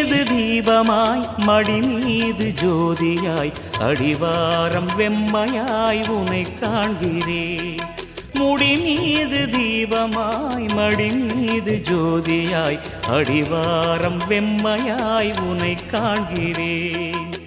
மீது தீபமாய் மடி மீது ஜோதியாய் அடிவாரம் வெம்மையாய் உனை காண்கிறேன் முடி மீது தீபமாய் மடி மீது ஜோதியாய் அடிவாரம் வெம்மையாய் உனை காண்கிறேன்